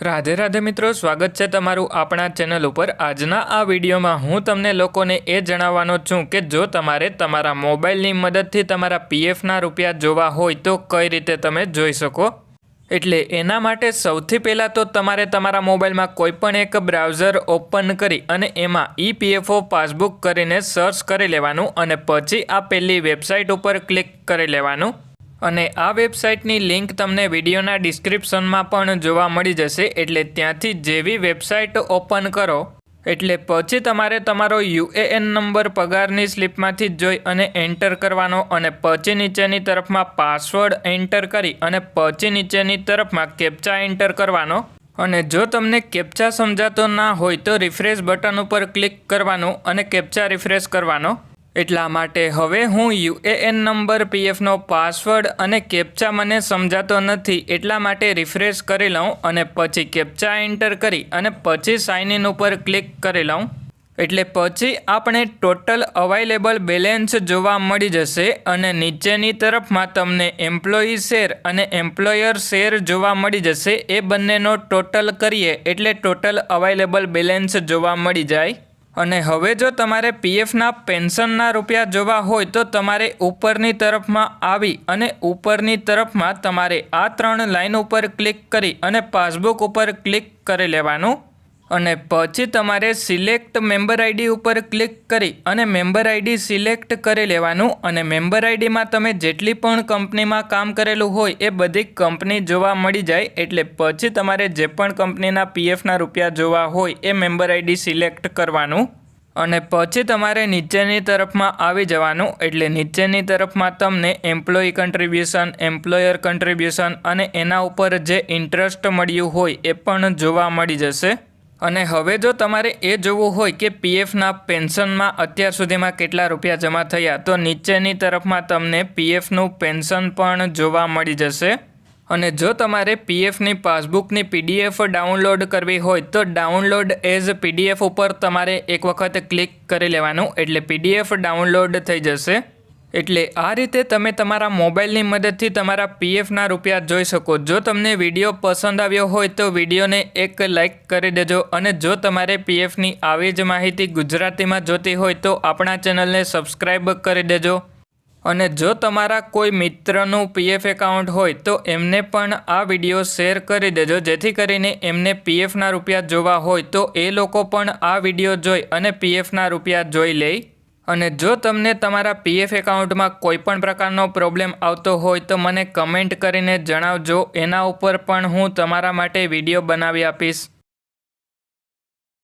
રાધે રાધે મિત્રો, સ્વાગત છે તમારું આપણા ચેનલ ઉપર. આજના આ વિડીયોમાં હું તમને લોકોને એ જણાવવાનો છું કે જો તમારે તમારા મોબાઈલની મદદથી તમારા પીએફના રૂપિયા જોવા હોય તો કઈ રીતે તમે જોઈ શકો? એટલે એના માટે સૌથી પહેલાં તો તમારે તમારા મોબાઈલમાં કોઈપણ એક બ્રાઉઝર ઓપન કરી અને એમાં ઈપીએફઓ પાસબુક કરીને સર્ચ કરી લેવાનું અને પછી આ પહેલી વેબસાઇટ ઉપર ક્લિક કરી લેવાનું. અને આ વેબસાઇટની લિંક તમને વિડીયોના ડિસ્ક્રિપ્શનમાં પણ જોવા મળી જશે, એટલે ત્યાંથી જેવી વેબસાઇટ ઓપન કરો, એટલે પછી તમારે તમારો યુએએન નંબર પગારની સ્લિપમાંથી જોઈ અને એન્ટર કરવાનો અને પછી નીચેની તરફમાં પાસવર્ડ એન્ટર કરી અને પછી નીચેની તરફમાં કેપ્ચા એન્ટર કરવાનો. અને જો તમને કેપ્ચા સમજાતો ના હોય તો રિફ્રેશ બટન ઉપર ક્લિક કરવાનું અને કેપ્ચા રિફ્રેશ કરવાનો. એટલા માટે હવે હું યુએએન નંબર, પીએફનો પાસવર્ડ અને કેપ્ચા મને સમજાતો નથી, એટલા માટે રિફ્રેશ કરી લઉં અને પછી કેપ્ચા એન્ટર કરી અને પછી સાઇન ઇન ઉપર ક્લિક કરી લઉં. એટલે પછી આપણે ટોટલ અવાઇલેબલ બેલેન્સ જોવા મળી જશે અને નીચેની તરફમાં તમને એમ્પ્લોયી શેર અને એમ્પ્લોયર શેર જોવા મળી જશે, એ બંનેનો ટોટલ કરીએ એટલે ટોટલ અવાઇલેબલ બેલેન્સ જોવા મળી જાય. અને હવે જો તમારે પીએફના પેન્શનના રૂપિયા જોવા હોય તો તમારે ઉપરની તરફમાં આવી અને ઉપરની તરફમાં તમારે આ ત્રણ લાઈન ઉપર ક્લિક કરી અને પાસબુક ઉપર ક્લિક કરી લેવાનું. અને પછી તમારે સિલેક્ટ મેમ્બર આઈડી ઉપર ક્લિક કરી અને મેમ્બર આઈડી સિલેક્ટ કરી લેવાનું અને મેમ્બર આઈડીમાં તમે જેટલી પણ કંપનીમાં કામ કરેલું હોય એ બધી કંપની જોવા મળી જાય એટલે પછી તમારે જે પણ કંપનીના પીએફના રૂપિયા જોવા હોય એ મેમ્બર આઈડી સિલેક્ટ કરવાનું અને પછી તમારે નીચેની તરફમાં આવી જવાનું એટલે નીચેની તરફમાં તમને એમ્પ્લોયી કન્ટ્રીબ્યુશન, એમ્પ્લોયર કન્ટ્રીબ્યુશન અને એના ઉપર જે ઇન્ટરેસ્ટ મળ્યું હોય એ પણ જોવા મળી જશે. અને હવે જો તમારે એ જોવું હોય કે પીએફના પેન્શનમાં અત્યાર સુધીમાં કેટલા રૂપિયા જમા થયા, તો નીચેની તરફમાં તમને પીએફનું પેન્શન પણ જોવા મળી જશે. અને જો તમારે પીએફની પાસબુકની પીડીએફ ડાઉનલોડ કરવી હોય, તો ડાઉનલોડ એઝ પીડીએફ ઉપર તમારે એક વખત ક્લિક કરી લેવાનું, એટલે પીડીએફ ડાઉનલોડ થઈ જશે. એટલે આ રીતે તમે તમારા મોબાઈલની મદદથી તમારા પીએફના રૂપિયા જોઈ શકો. જો તમને વીડિયો પસંદ આવ્યો હોય તો વિડીયોને એક લાઇક કરી દેજો અને જો તમારે પીએફની આવી જ માહિતી ગુજરાતીમાં જોતી હોય તો આપણા ચેનલને સબસ્ક્રાઈબ કરી દેજો. અને જો તમારા કોઈ મિત્રનું પીએફ એકાઉન્ટ હોય તો એમને પણ આ વીડિયો શેર કરી દેજો. જેથી કરીને એમને પીએફના રૂપિયા જોવા હોય તો એ લોકો પણ આ વીડિયો જોઈ અને પીએફના રૂપિયા જોઈ લે. અને જો તમને તમારા પીએફ એકાઉન્ટમાં કોઈ પણ પ્રકારનો પ્રોબ્લેમ આવતો હોય તો મને કમેન્ટ કરીને જણાવજો. એના ઉપર પણ હું તમારા માટે વીડિયો બનાવી આપીશ.